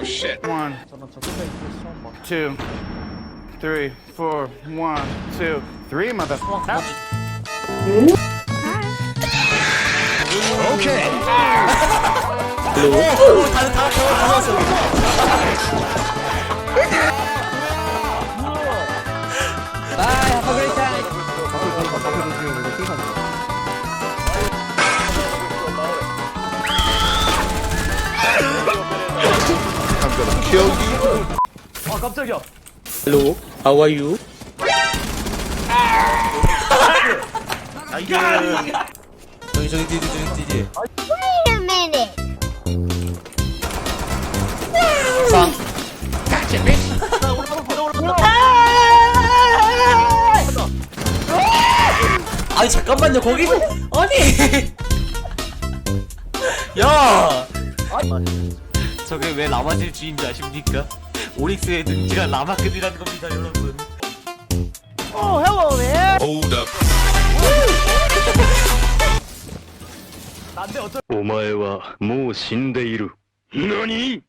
Oh shit. One, two, three, four, one, two, three, motherfucker. Okay. Bye, have a great time. Gonna kill you. Hello, how are you? 저기 저기 뒤뒤 저기 뒤 Wait a minute. 아니 잠깐만요 거기 아니 야 저게 왜 라마질 주인지 아십니까? 오릭스의 능지가 라마급이라는 겁니다 여러분 Hold up. お前はもう死んでいる。何